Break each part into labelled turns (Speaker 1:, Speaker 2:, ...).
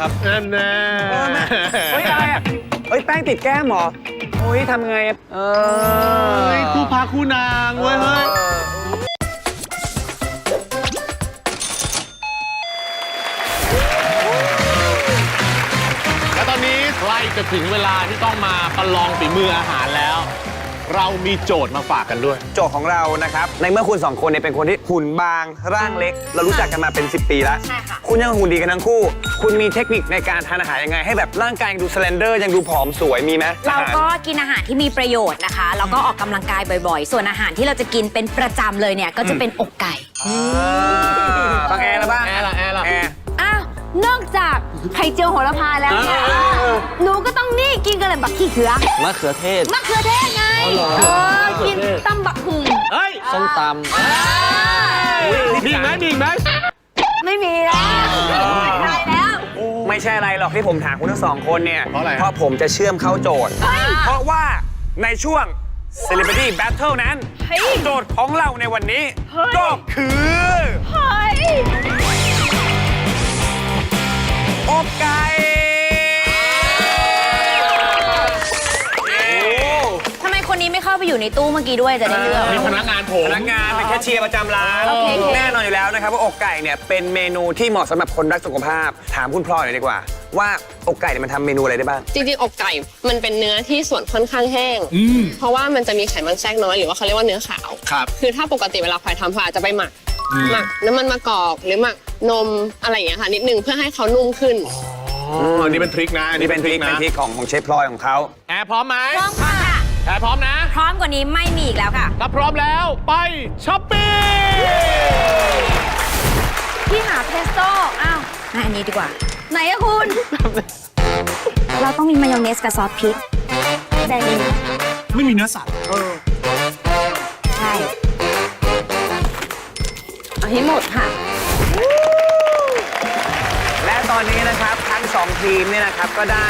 Speaker 1: ครับ
Speaker 2: นั่นแน่
Speaker 3: เออแม่เฮ้ยอะไรอะเฮ้ยแป้งติดแก้มเหรอโอ้ยทำไงอะเออ
Speaker 2: เฮ้ยคู่พาคู่นางเว้ยเฮ้ย และตอนนี้ใกล้จะถึงเวลาที่ต้องมาประลองฝีมืออาหารแล้ว เรามีโจทย์มาฝากกันด้วย
Speaker 3: โจทย์ของเรานะครับ ในเมื่อคุณสองคนเนี่ยเป็นคนที่หุ่นบางร่างเล็ก เรารู้จักกันมาเป็น 10 ปีแล้ว
Speaker 4: ใช่ค่ะ
Speaker 3: คุณยังหุ่นดีกันทั้งคู่ คุณมีเทคนิคในการทานอาหารยังไง ให้แบบร่างกายยังดูสแลนเดอร์ยังดูผอมสวยมีไหม
Speaker 4: เรา
Speaker 3: อห
Speaker 4: ก็กินอาหารที่มีประโยชน์นะคะแล้วก็ออกกำลังกายบ่อยๆ ส่วนอาหารที่เราจะกินเป็นประจำเลยเนี่ยก็จะเป็นอกไก่
Speaker 3: ฟังแอร์แล้วบ้าง
Speaker 2: แอร์ล่ะแอร์ล่ะ
Speaker 3: แอร์
Speaker 5: อ้าว นอกจากไข่เจียวโหระพาแล้วเนี่ย
Speaker 3: เออ
Speaker 5: หนูก็ต้องนี่กินกันเลยบักขี้เขือ
Speaker 1: มะเขือเทศ
Speaker 5: มะเขือเทศไง
Speaker 1: อ๋อเหรอ
Speaker 5: เออกินตำบักหุง
Speaker 2: เฮ้ย
Speaker 1: ส้มต
Speaker 2: มีอีกไหมมีอีกไหม
Speaker 5: ไม่มีแล้วตายแล้ว
Speaker 3: ไม่ใช่อะไรหรอกที่ผมถามคุณทั้งสองคนเนี่ย
Speaker 2: เพราะอะไร
Speaker 3: เพราะผมจะเชื่อมเข้าโจทย์ เพราะว่าในช่วง Celebrity Battle นั้นโจทย์ของเราในวันนี้ก็คือ
Speaker 5: เฮ้ย
Speaker 3: อกไก่
Speaker 4: เข้าไปอยู่ในตู้เมื่อกี้ด้วยจะได้เลือก
Speaker 2: มีพนักงานผม
Speaker 3: พนักงานเป็นแคชเชียร์ประจำร้าน
Speaker 4: โอเคโอเค
Speaker 3: แน่นอนอยู่แล้วนะครับว่าอกไก่เนี่ยเป็นเมนูที่เหมาะสำหรับคนรักสุขภาพ ถามคุณพลอยหน่อยดีกว่า ว่าอกไก่เนี่ยมันทำเมนูอะไรได้บ้าง
Speaker 6: จริงๆอกไก่มันเป็นเนื้อที่ส่วนค่อนข้างแห้งเพราะว่ามันจะมีไขมันแทรกน้อยหรือว่าเขาเรียกว่าเนื้อขาว
Speaker 2: ครับ
Speaker 6: คือถ้าปกติเวลาพลอยทำพลอยอาจจะไปหมักหมักน้ำมันมะกอกหรือหมักนมอะไรอย่างเงี้ยค่ะนิดนึงเพื่อให้เขานุ่มขึ้น
Speaker 2: อ๋ออันนี้เป็นทริคนะอัน
Speaker 3: นี่
Speaker 2: นี้
Speaker 3: เป็
Speaker 2: เป็นน
Speaker 3: ท
Speaker 2: ท
Speaker 3: ริ
Speaker 2: ริ
Speaker 3: ค
Speaker 2: ค
Speaker 3: เป็น
Speaker 2: นะ
Speaker 3: ทริคของของเชฟพลอยของเขา
Speaker 2: แอร์พร้อมไหม
Speaker 4: พร้อมค่ะ
Speaker 2: แอร์พร้อมนะ
Speaker 4: พร้อมกว่านี้ไม่มีอีกแล้วค่ะ
Speaker 2: ถ้าพร้อมแล้วไปช้อปปิ้ง
Speaker 5: พี่หาเพสโต้อ้าว
Speaker 4: อันนี้ดีกว่า
Speaker 5: ไหนอะคุณ
Speaker 4: เราต้องมีมายองเนสกับซอสพริก
Speaker 5: ได้เลย
Speaker 2: ไม่มีเนื้อสัตว์
Speaker 4: ใช่
Speaker 5: เอาให้หมดค่ะ
Speaker 3: และตอนนี้นะครับทั้งสองทีมเนี่ยนะครับก็ได้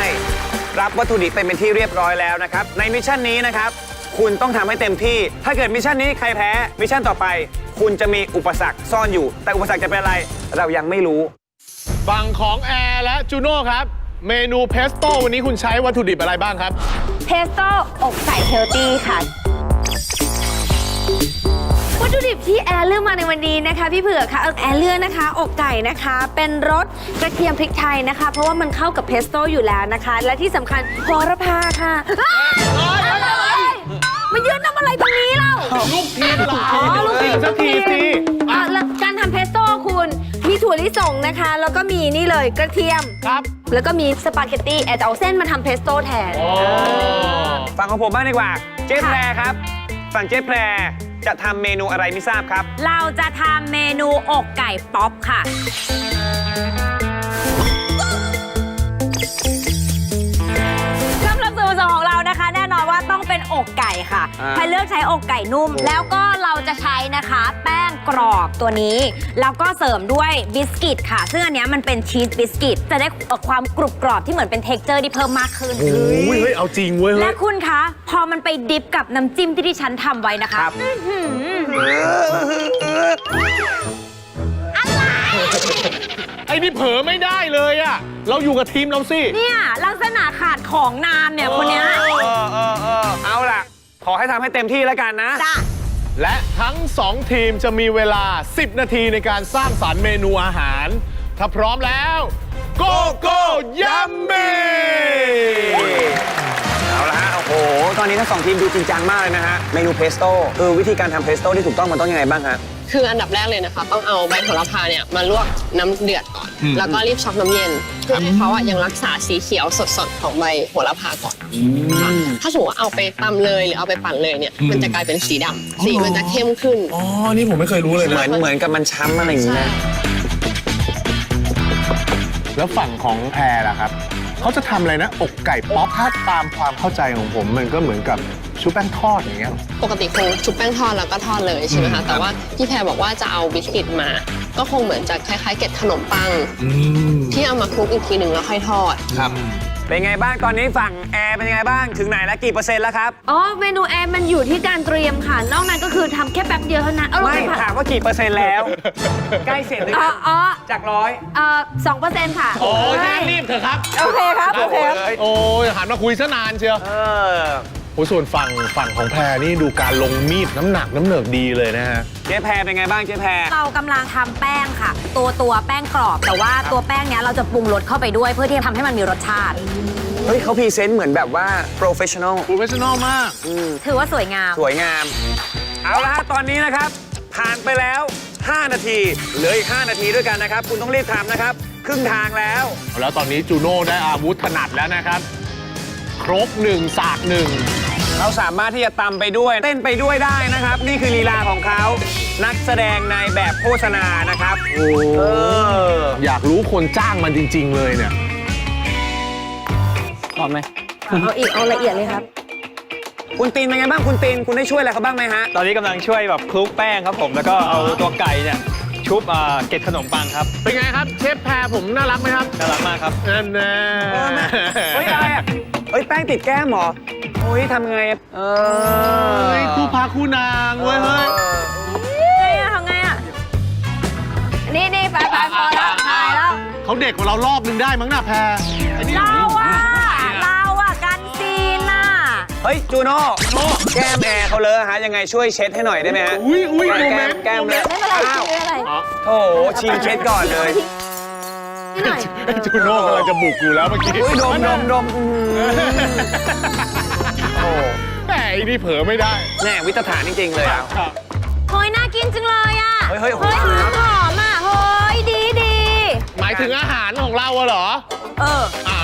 Speaker 3: รับวัตถุดิบไปเป็นที่เรียบร้อยแล้วนะครับ ในมิชชั่นนี้นะครับ คุณต้องทำให้เต็มที่ ถ้าเกิดมิชชั่นนี้ใครแพ้ มิชชั่นต่อไป คุณจะมีอุปสรรคซ่อนอยู่ แต่อุปสรรคจะเป็นอะไร เรายังไม่รู้
Speaker 2: ฝั่งของแอร์และจูโน่ครับ เมนูเพสโต้วันนี้คุณใช้วัตถุดิบอะไรบ้างครับ
Speaker 5: เพสโต้อกไก่เฮลตี้ค่ะวัต ถุดิบที่แอร์เลือกมาในวันนี้นะคะ พี่เผือกค่ะเอ่อแอร์เลือกนะคะ อกไก่นะคะ เป็นรสกระเทียมพริกไทยนะคะ เพราะว่ามันเข้ากับเพสโต้อยู่แล้วนะคะ และที่สำคัญโหระพาค่ะอะไรมายืนทำอะไรตรงนี้เล่า
Speaker 2: ลูกทีมหลา
Speaker 5: อ๋อลูกทีม
Speaker 2: สักทีสิ
Speaker 5: อะแล้วการทำเพสโต้คุณ มีถั่วลิสงนะคะ แล้วก็มีนี่เลยกระเทียม
Speaker 2: ครับ
Speaker 5: แล้วก็มีสปาเกตตี้แอร์จะเอาเส้นมาทำเพสโต้แทน
Speaker 2: โอ้
Speaker 3: ฝั่งของผมบ้างดีกว่า เจ๊แพรครับ ฝั่งเจ๊แพร จะทำเมนูอะไรไม่ทราบครับ
Speaker 4: เราจะทำเมนูอกไก่ป๊อปค่ะ องเป็นอกไก่ค่ะ
Speaker 3: อ่า
Speaker 4: ใครเลือกใช้อกไก่นุ่ม แล้วก็เราจะใช้นะคะ แป้งกรอบตัวนี้ แล้วก็เสริมด้วยบิสกิตค่ะ ซึ่งอันเนี้ยมันเป็นชีสบิสกิต จะได้ความกรุบกรอบที่เหมือนเป็นเท็กเจอร์ที่เพิ่มมากขึ้น
Speaker 2: โหเฮ้ยเอาจริงเว้ย
Speaker 4: และ
Speaker 2: เฮ้ย
Speaker 4: คุณคะ พอมันไปดิฟกับน้ำจิ้มที่ดิฉันทำไว้นะคะ
Speaker 3: ครับ
Speaker 2: ไอ้ นี่เผลอไม่ได้เลยอะเราอยู่กับทีมเราสิ
Speaker 4: เนี่ยลักษณะขาดของนานเนี่ยคนเนี้ย
Speaker 3: เออเออเออเอาล่ะ ขอให้ทำให้เต็มที่แล้วกันนะ
Speaker 4: จ้ะ
Speaker 2: และทั้ง 2 ทีมจะมีเวลา 10 นาทีในการสร้างสารรค์เมนูอาหาร ถ้าพร้อมแล้ว โกโก้ยัมมี่
Speaker 3: เอาละฮะ โอ้โห ตอนนี้ทั้งสองทีมดูจริงจังมากเลยนะฮะ เมนูเพสโต้คือวิธีการทำเพสโต้ที่ถูกต้องมันต้องยังไงบ้างฮะ
Speaker 6: คืออันดับแรกเลยนะคะ ต้องเอาใบโหระพาเนี่ยมาลวกน้ำเดือดก่อนแล้วก็รีบช็อกน้ำเย็นเพื่อให้เขาอะยังรักษาสีเขียวสดๆของใบโหระพาก่อนค่ะถ้าสมมติว่าเอาไปตำเลยหรือเอาไปปั่นเลยเนี่ยมันจะกลายเป็นสีดำสีมันจะเข้มขึ้น
Speaker 2: อ๋อ นี่ผมไม่เคยรู้เลย
Speaker 3: เหมื
Speaker 2: นะ
Speaker 3: อนเหมือนกับมันช้ำอะไรอย่างเงี้ย
Speaker 2: แล้วฝั่งของแพรล่ะครับ เขาจะทำอะไรนะ อกไก่ป๊อปถ้าตามความเข้าใจของผม มันก็เหมือนกับ ชุบแป้งทอดอย่างเงี้ย
Speaker 6: ปกติคงชุบแป้งทอดแล้วก็ทอดเลยใช่ไหม
Speaker 2: อื
Speaker 6: คะ
Speaker 2: ม
Speaker 6: แต่ว่าพี่แพรบอกว่าจะเอาบิสกิตมา ก็คงเหมือนจะคล้ายๆเกล็ดขนมปัง
Speaker 2: อืม
Speaker 6: ที่เอามาคลุกอีกทีหนึ่งแล้วค่อยทอด
Speaker 2: ครับ
Speaker 3: เป็นไงบ้างตอนนี้ฝั่งแอร์เป็นยังไงบ้างถึงไหนแล้วกี่เปอร์เซ็นต์แล้วครับ
Speaker 5: อ๋อ เมนูแอร์มันอยู่ที่การเตรียมค่ะ นอกนั้นก็คือทำแค่แป๊บเดียวเท่านั้นเอาลง
Speaker 3: ไม่
Speaker 5: ไปผัด
Speaker 3: ถามว่ากี่เปอร์เซ็นต์แล้ว ใกล้เสร็จหรือ
Speaker 5: อ๋
Speaker 3: ยั
Speaker 5: องอ๋อ
Speaker 3: จากร้อย
Speaker 5: เอ่อสองเปอร์เซ็นต์ค่ะ
Speaker 2: โอ้ยงั้นรีบเถอะครับ
Speaker 5: โอเคครับ โอเคครับ
Speaker 2: โอ้ยหันมาคุยซะนานเชียว
Speaker 3: เออ
Speaker 2: โอ้ยส่วนฝั่งฝั่งของแพรนี่ดูการลงมีดน้ำหนักน้ำเหนือกดีเลยนะฮะ
Speaker 3: เจ๊แพรเป็นไงบ้างเจ๊แพร
Speaker 4: เรากำลังทำแป้งค่ะ ตัวตัวแป้งกรอบ แต่ว่าตัวแป้งเนี้ยเราจะปรุงรสเข้าไปด้วยเพื่อที่จะทำให้มันมีรสชาติ
Speaker 3: เฮ้ยเขาพรีเซนต์เหมือนแบบว่า professional
Speaker 2: โปรเฟชชั่นอลมาก
Speaker 4: ถือว่าสวยงาม
Speaker 3: สวยงาม เอาละฮะตอนนี้นะครับ ผ่านไปแล้ว 5 นาที เหลืออีก 5 นาทีด้วยกันนะครับ คุณต้องรีบทำนะครับ ครึ่งทางแล้ว
Speaker 2: แล้วตอนนี้จูโน่ได้อาวุธถนัดแล้วนะครับ ครบหนึ่งสากหนึ่ง
Speaker 3: เราสามารถที่จะตำไปด้วยเต้นไปด้วยได้นะครับ นี่คือลีลาของเขานักแสดงในแบบโฆษณานะครับโอ้เออ
Speaker 2: อยากรู้คนจ้างมันจริง ๆ เลยเนี่ย
Speaker 3: พร้อมไหม
Speaker 5: เอาอีกเอาละเอียดเลยครับ
Speaker 3: คุณตีนเป็นไงบ้างคุณตีนคุณได้ช่วยอะไรเขาบ้างไหมฮะ
Speaker 1: ตอนนี้กำลังช่วยแบบคลุกแป้งครับผมแล้วก็เอาตัวไก่เนี่ยชุบอ่าเกล็ดขนมปังครับ
Speaker 2: เป็นไงครับ เชฟแพรผมน่ารักไหมครับ
Speaker 1: น่ารักมากครับ
Speaker 2: นั่นแน่
Speaker 3: เออแม่เฮ้ยอะไรอะเฮ้ยแป้งติดแก้มเหรอ โอ้ยทำไงอะเออ
Speaker 2: เฮ้ยคู่พาคู่นางเว้ยเฮ้ย
Speaker 4: ไงอะทำไงอะนี่นี่ไปไปพอแล้วถ่ายแล้ว
Speaker 2: เขาเด็กกว่าเรารอบนึงได้มั้งน่ะแพรไอ้นี่
Speaker 4: เราอะเราอะกันซีนอะ
Speaker 3: เฮ้ย จูโน่แก้มแอร์เขาเลอะฮะยังไงช่วยเช็ดให้หน่อยได้ไหมฮะ
Speaker 2: อุ้ยอุ้ยโมเม
Speaker 3: แก้
Speaker 2: น
Speaker 3: ม
Speaker 2: ต์
Speaker 3: แก้มเลย
Speaker 4: ไม่เป็นไร
Speaker 3: อ้าว
Speaker 4: ไม่เป็นไร
Speaker 2: อ๋อ
Speaker 3: โถชิงเช็ดก่อนเลย
Speaker 5: นี่หน่อย
Speaker 2: ไอ้จูโน่กำลังจะบุกอยู่แล้วเมื่อกี้
Speaker 3: อุ้ยดมดมดมอื้อหือ โอ้
Speaker 2: แหมไอ้นี่เผลอไม่ได้
Speaker 3: แน่วิตฐานจริงๆเลยอะ
Speaker 4: เฮ้ยน่ากินจังเลยอะ
Speaker 3: เฮ้ยเฮ้ย
Speaker 4: เฮ้ยหอม หอมอะเฮ้ยดีดี
Speaker 2: หมายถึงอาหารของเราอะเหรอ
Speaker 4: เออ
Speaker 2: อ่า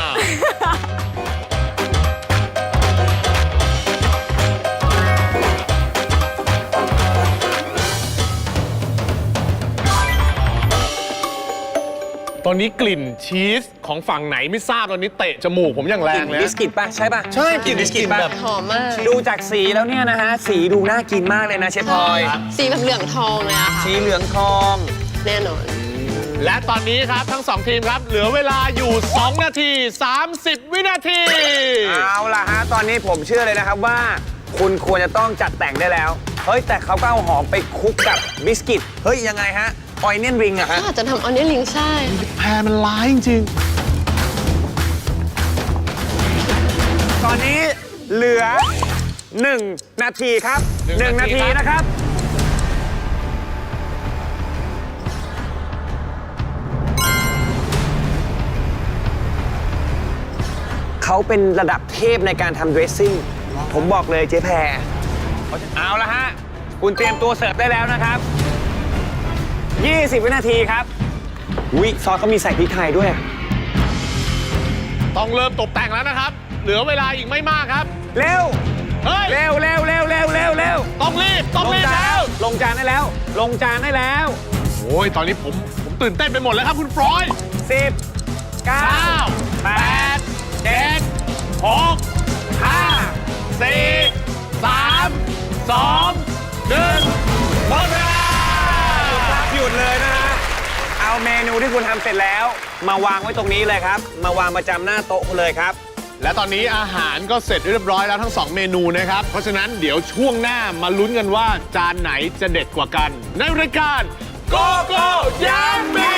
Speaker 2: ตอนนี้กลิ่นชีสของฝั่งไหนไม่ทราบตอนนี้เตะจมูกผมอย่างแร
Speaker 3: กิ
Speaker 2: ง
Speaker 3: น
Speaker 2: เลย
Speaker 3: บิสกิตป่ะ ใช่ป่ะ
Speaker 2: ใช่กลิ่น
Speaker 3: บิสกิตป่ะ
Speaker 2: แบบ
Speaker 6: หอมมาก
Speaker 3: ดูจากสีแล้วเนี่ยนะฮะ สีดูน่ากินมากเลยนะเชฟพลอย
Speaker 6: สีแบบเหลืองทองเลยอะค่ะ
Speaker 3: สีเหลืองทอง
Speaker 6: แน่นอน
Speaker 2: และตอนนี้ครับทั้ง2ทีมครับ เหลือเวลาอยู่ 2 นาที 30 วินาที
Speaker 3: เอาล่ะฮะ ตอนนี้ผมเชื่อเลยนะครับว่า คุณควรจะต้องจัดแต่งได้แล้ว เฮ้ย แต่เขาก็เอาหอมไปคลุกกับบิสกิต เฮ้ย ยังไงฮะ ออยเนียนริงอะฮะ
Speaker 6: อาจจะทำอันนี้ลิงใช่
Speaker 2: แพรมันร้ายจริง
Speaker 3: ตอนนี้เหลือ 1 นาทีครับ
Speaker 2: หนึ่ง
Speaker 3: 1 นา
Speaker 2: นาที
Speaker 3: ที
Speaker 2: ครับ
Speaker 3: นะครับ เขาเป็นระดับเทพในการทำเดรสซิ่ง ผมบอกเลยเจ๊แพร เอาละฮะ คุณเตรียมตัวเสิร์ฟได้แล้วนะครับ 20 วินาทีครับวิซอสเขามีใส่พริกไทยด้วย
Speaker 2: ๆต้องเริ่มตกแต่งแล้วนะครับ เหลือเวลาอีกไม่มากครับ
Speaker 3: เร็ว
Speaker 2: เฮ้ย
Speaker 3: เร็วเร็วเร็วเร็วเร็วเร็ว
Speaker 2: ต้องรีบ ต้อง
Speaker 3: ลง
Speaker 2: รีบ
Speaker 3: จาน
Speaker 2: แล้ว
Speaker 3: ลงจานได้แล้ว ลงจานได้แล้ว
Speaker 2: โอ้ย ตอนนี้ผม ผมตื่นเต้นไปหมดแล้วครับคุณฟรอย
Speaker 3: 10 9
Speaker 2: 9 8 7 เม
Speaker 3: นูที่คุณทำเสร็จแล้ว มาวางไว้ตรงนี้เลยครับ มาวางประจำหน้าโต๊ะคุณเลยครับ
Speaker 2: และตอนนี้อาหารก็เสร็จเรียบร้อยแล้วทั้ง2เมนูนะครับ เพราะฉะนั้นเดี๋ยวช่วงหน้ามาลุ้นกันว่าจานไหนจะเด็ดกว่ากัน ในรายการโกโก้ยัมมี